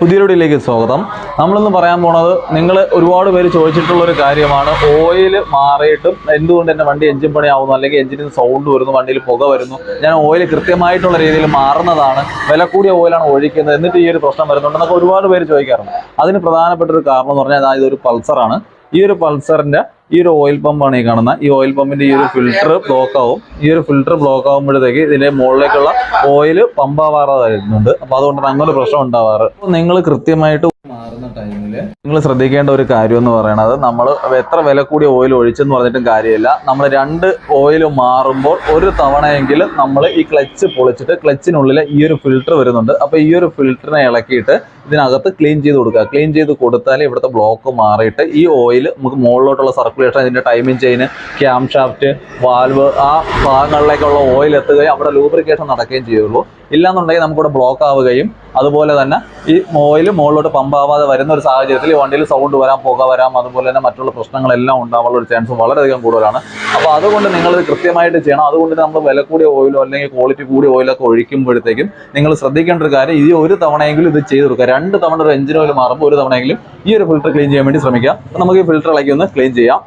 പുതിയ വീഡിയോയിലേക്ക് സ്വാഗതം. നമ്മളിന്ന് പറയാൻ പോണത് നിങ്ങൾ ഒരുപാട് പേര് ചോദിച്ചിട്ടുള്ള ഒരു കാര്യമാണ്. ഓയിൽ മാറിയിട്ടും എന്തുകൊണ്ട് എന്റെ വണ്ടി എഞ്ചിൻ പണിയാവുന്നു അല്ലെങ്കിൽ എഞ്ചിനിൽ സൗണ്ട് വരുന്നു വണ്ടിയിൽ പുക വരുന്നു. ഞാൻ ഓയിൽ കൃത്യമായിട്ടുള്ള രീതിയിൽ മാറുന്നതാണ്. വില കൂടിയ ഓയിലാണ് ഒഴിക്കുന്നത്. എന്നിട്ട് ഈ ഒരു പ്രശ്നം വരുന്നുണ്ടെന്നൊക്കെ ഒരുപാട് പേര് ചോദിക്കാറുണ്ട്. അതിന് പ്രധാനപ്പെട്ട ഒരു കാരണം എന്ന് പറഞ്ഞാൽ ഒരു പൾസറാണ്. ഈ ഒരു പൾസറിന്റെ ഈ ഒരു ഓയിൽ പമ്പാണ് ഈ കാണുന്ന. ഈ ഓയിൽ പമ്പിന്റെ ഈ ഒരു ഫിൽറ്റർ ബ്ലോക്ക് ആവും. ഈ ഒരു ഫിൽറ്റർ ബ്ലോക്ക് ആകുമ്പോഴത്തേക്ക് ഇതിന്റെ മുകളിലേക്കുള്ള ഓയിൽ പമ്പ് ആവാറുണ്ട് അപ്പൊ അതുകൊണ്ടാണ് അങ്ങനെ പ്രശ്നം ഉണ്ടാവാറ്. നിങ്ങൾ കൃത്യമായിട്ട് മാറുന്ന ടൈമിൽ നിങ്ങൾ ശ്രദ്ധിക്കേണ്ട ഒരു കാര്യം എന്ന് പറയുന്നത് നമ്മൾ എത്ര വില കൂടിയ ഓയിൽ ഒഴിച്ചെന്ന് പറഞ്ഞിട്ടും കാര്യമില്ല. നമ്മൾ രണ്ട് ഓയിൽ മാറുമ്പോൾ ഒരു തവണയെങ്കിലും നമ്മൾ ഈ ക്ലച്ച് പൊളിച്ചിട്ട് ക്ലച്ചിനുള്ളിൽ ഈ ഒരു ഫിൽറ്റർ വരുന്നുണ്ട്. അപ്പോൾ ഈ ഒരു ഫിൽറ്ററിനെ ഇളക്കിയിട്ട് ഇതിനകത്ത് ക്ലീൻ ചെയ്ത് കൊടുക്കുക. ക്ലീൻ ചെയ്ത് കൊടുത്താൽ ഇവിടുത്തെ ബ്ലോക്ക് മാറിയിട്ട് ഈ ഓയിൽ നമുക്ക് മുകളിലോട്ടുള്ള സർക്കുലേഷൻ ഇതിന്റെ ടൈമിങ് ചെയിന് ക്യാം ഷാഫ്റ്റ് വാൽവ് ആ ഭാഗങ്ങളിലേക്കുള്ള ഓയിൽ എത്തുകയും അവിടെ ലൂബ്രിക്കേഷൻ നടക്കുകയും ചെയ്യുള്ളൂ. ഇല്ലാന്നുണ്ടെങ്കിൽ നമുക്കിവിടെ ബ്ലോക്ക് ആവുകയും അതുപോലെ തന്നെ ഈ ഓയിൽ മുകളിലോട്ട് പമ്പാവാതെ വരുന്ന ഒരു സാഹചര്യത്തിൽ ഈ വണ്ടിയിൽ സൗണ്ട് വരാം പുക വരാം അതുപോലെ തന്നെ മറ്റുള്ള പ്രശ്നങ്ങളെല്ലാം ഉണ്ടാവാനുള്ള ഒരു ചാൻസ് വളരെയധികം കൂടുതലാണ്. അപ്പോൾ അതുകൊണ്ട് നിങ്ങൾ കൃത്യമായിട്ട് ചെയ്യണം. അതുകൊണ്ട് നമ്മൾ വില കൂടിയ ഓയിലോ അല്ലെങ്കിൽ ക്വാളിറ്റി കൂടിയ ഓയിലൊക്കെ ഒഴിക്കുമ്പോഴത്തേക്കും നിങ്ങൾ ശ്രദ്ധിക്കേണ്ട ഒരു കാര്യം ഈ ഒരു തവണയെങ്കിലും ഇത് ചെയ്ത് കൊടുക്കുക. രണ്ട് തവണ ഒരു എഞ്ചിൻ ഓയിൽ മാറുമ്പോൾ ഒരു തവണയെങ്കിലും ഈ ഒരു ഫിൽറ്റർ ക്ലീൻ ചെയ്യാൻ വേണ്ടി ശ്രമിക്കുക. നമുക്ക് ഈ ഫിൽറ്റർ ഇളക്കി ഒന്ന് ക്ലീൻ ചെയ്യാം.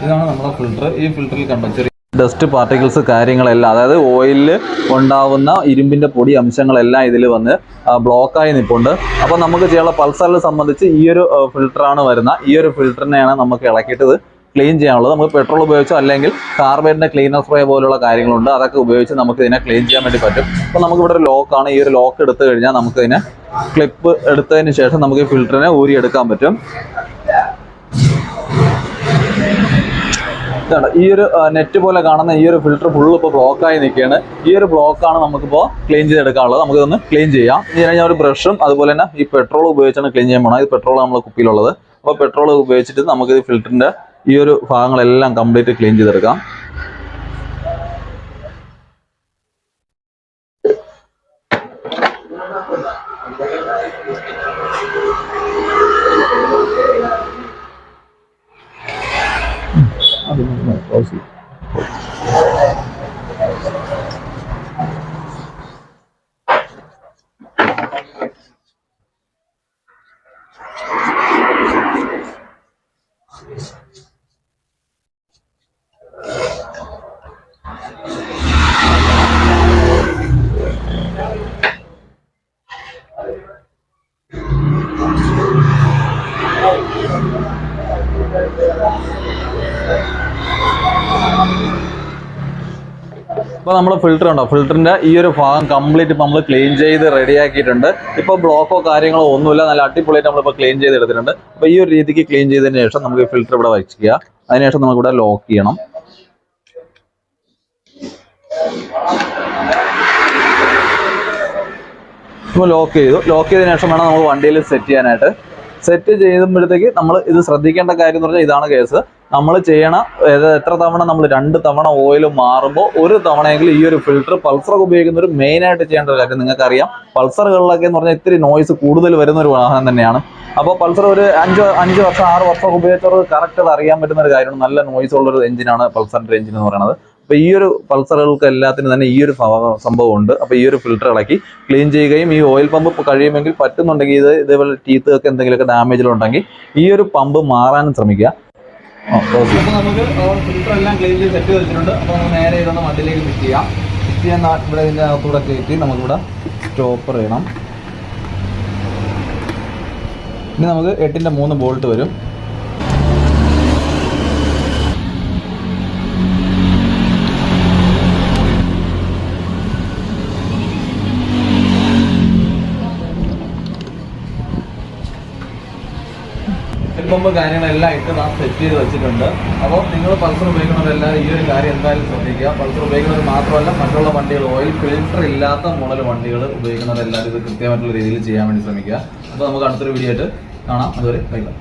ഇതാണ് നമ്മുടെ ഫിൽറ്റർ ഈ ഫിൽറ്ററിൽ കണ്ടോ ഡസ്റ്റ് പാർട്ടിക്കിൾസ് കാര്യങ്ങളെല്ലാം അതായത് ഓയിലിൽ ഉണ്ടാവുന്ന ഇരുമ്പിന്റെ പൊടി അംശങ്ങളെല്ലാം ഇതിൽ വന്ന് ബ്ലോക്കായി നിൽപ്പുണ്ട് അപ്പോൾ നമുക്ക് ചെയ്യാനുള്ള പൾസറിൽ സംബന്ധിച്ച് ഈ ഒരു ഫിൽറ്ററാണ് വരുന്ന ഈ ഒരു ഫിൽറ്ററിനെയാണ് നമുക്ക് ഇളക്കിയിട്ട് ഇത് ക്ലീൻ ചെയ്യാനുള്ളത്. നമുക്ക് പെട്രോൾ ഉപയോഗിച്ചോ അല്ലെങ്കിൽ കാർബേറ്റിന്റെ ക്ലീനർ സ്പ്രേ പോലുള്ള കാര്യങ്ങളുണ്ട്. അതൊക്കെ ഉപയോഗിച്ച് നമുക്ക് ഇതിനെ ക്ലീൻ ചെയ്യാൻ വേണ്ടി പറ്റും. അപ്പോൾ നമുക്ക് ഇവിടെ ഒരു ലോക്കാണ് ഈ ഒരു ലോക്ക് എടുത്തു കഴിഞ്ഞാൽ നമുക്ക് ഇതിനെ ക്ലിപ്പ് എടുത്തതിന് ശേഷം നമുക്ക് ഈ ഫിൽറ്ററിനെ ഊരിയെടുക്കാൻ പറ്റും. ഈ ഒരു നെറ്റ് പോലെ കാണുന്ന ഈ ഒരു ഫിൽറ്റർ ഫുള്ള് ഇപ്പോൾ ബ്ലോക്കായി നിൽക്കുകയാണ്. ഈ ഒരു ബ്ലോക്കാണ് നമുക്കിപ്പോൾ ക്ലീൻ ചെയ്തെടുക്കാനുള്ളത്. നമുക്ക് ഇതൊന്ന് ക്ലീൻ ചെയ്യാം. ഇനി കഴിഞ്ഞാൽ ഒരു ബ്രഷും അതുപോലെ തന്നെ ഈ പെട്രോൾ ഉപയോഗിച്ചാണ് ക്ലീൻ ചെയ്യാൻ പോകണം ഇത് പെട്രോൾ നമ്മൾ കുപ്പിയിലുള്ളത്. അപ്പോൾ പെട്രോൾ ഉപയോഗിച്ചിട്ട് നമുക്ക് ഈ ഫിൽറ്ററിന്റെ ഈ ഒരു ഭാഗങ്ങളെല്ലാം കംപ്ലീറ്റ് ക്ലീൻ ചെയ്തെടുക്കാം. ഇപ്പോൾ നമ്മൾ ഫിൽറ്റർ ഉണ്ടോ? ഫിൽറ്ററിന്റെ ഈ ഒരു ഭാഗം കംപ്ലീറ്റ് നമ്മൾ ക്ലീൻ ചെയ്ത് റെഡിയാക്കിയിട്ടുണ്ട് ഇപ്പോൾ ബ്ലോക്കോ കാര്യങ്ങളോ ഒന്നുമില്ല. നല്ല അടിപൊളിയായിട്ട് നമ്മളിപ്പോൾ ക്ലീൻ ചെയ്ത് എടുത്തിട്ടുണ്ട്. അപ്പോൾ ഈ ഒരു രീതിക്ക് ക്ലീൻ ചെയ്തതിന് ശേഷം നമുക്ക് ഫിൽറ്റർ ഇവിടെ വയ്ക്കുക. അതിനുശേഷം നമുക്ക് ഇവിടെ ലോക്ക് ചെയ്യണം. ഇപ്പോൾ ലോക്ക് ചെയ്തു. ലോക്ക് ചെയ്തതിനു ശേഷം വേണം നമ്മൾ വണ്ടിയിൽ സെറ്റ് ചെയ്യാനായിട്ട്. സെറ്റ് ചെയ്യുമ്പോഴത്തേക്ക് നമ്മൾ ഇത് ശ്രദ്ധിക്കേണ്ട കാര്യം എന്ന് പറഞ്ഞാൽ ഇതാണ് കേസ് നമ്മൾ ചെയ്യണം എത്ര തവണ നമ്മൾ രണ്ട് തവണ ഓയിൽ മാറുമ്പോൾ ഒരു തവണയെങ്കിലും ഈ ഒരു ഫിൽറ്റർ പൾസറൊക്കെ ഉപയോഗിക്കുന്ന ഒരു മെയിൻ ആയിട്ട് ചെയ്യേണ്ട ഒരു കാര്യം നിങ്ങൾക്കറിയാം. പൾസറുകളിലൊക്കെ എന്ന് പറഞ്ഞാൽ ഇത്തിരി നോയ്സ് കൂടുതൽ വരുന്ന ഒരു വാഹനം തന്നെയാണ്. അപ്പോൾ പൾസർ ഒരു അഞ്ച് അഞ്ച് വർഷം ആറ് വർഷം ഉപയോഗിച്ചവർക്ക് കറക്റ്റ് അത് അറിയാൻ പറ്റുന്ന ഒരു കാര്യമാണ്. നല്ല നോയ്സ് ഉള്ള ഒരു എഞ്ചിനാണ് പൾസറിന്റെ എഞ്ചിൻ എന്ന് പറയുന്നത്. അപ്പോൾ ഈ ഒരു പൾസറുകൾക്ക് എല്ലാത്തിനും തന്നെ ഈ ഒരു സംഭവം ഉണ്ട്. അപ്പോൾ ഈ ഒരു ഫിൽറ്റർ ഇളക്കി ക്ലീൻ ചെയ്യുകയും ഈ ഓയിൽ പമ്പ് കഴിയുമെങ്കിൽ പറ്റുന്നുണ്ടെങ്കിൽ ഇത് ഇതേപോലെ ടീത്ത് ഒക്കെ എന്തെങ്കിലുമൊക്കെ ഡാമേജിലുണ്ടെങ്കിൽ ഈ ഒരു പമ്പ് മാറാനും ശ്രമിക്കുക. അപ്പോൾ നമുക്ക് ഫിൽറ്റർ എല്ലാം ക്ലീൻ ചെയ്ത് സെറ്റ് വെച്ചിട്ടുണ്ട്. അപ്പോൾ നമുക്ക് നേരെ ഇതൊന്ന് വണ്ടിയിലേക്ക് ഫിറ്റ് ചെയ്യാം. ഫിറ്റ് ചെയ്യാൻ ഇവിടെ ഇതിന്റെ അകത്തൂടെ കയറ്റി നമുക്കിവിടെ സ്റ്റോപ്പർ ചെയ്യണം ഇനി നമുക്ക് എട്ടിന്റെ മൂന്ന് ബോൾട്ട് വരും. പമ്പ് കാര്യങ്ങളെല്ലാം ഇട്ട് നാം സെറ്റ് ചെയ്ത് വെച്ചിട്ടുണ്ട്. അപ്പോൾ നിങ്ങൾ പൾസർ ഉപയോഗിക്കുന്നവരെല്ലാം ഈ ഒരു കാര്യം എന്തായാലും ശ്രദ്ധിക്കുക. പൾസർ ഉപയോഗിക്കുന്നവർ മാത്രമല്ല മറ്റുള്ള വണ്ടികൾ ഓയിൽ ഫിൽറ്റർ ഇല്ലാത്ത മോഡൽ വണ്ടികൾ ഉപയോഗിക്കുന്നവരെല്ലാവരും ഇത് കൃത്യമായിട്ടുള്ള രീതിയിൽ ചെയ്യാൻ വേണ്ടി ശ്രമിക്കുക. അപ്പോൾ നമുക്ക് അടുത്തൊരു വീഡിയോ ആയിട്ട് കാണാം. അതുവരെ ബൈ.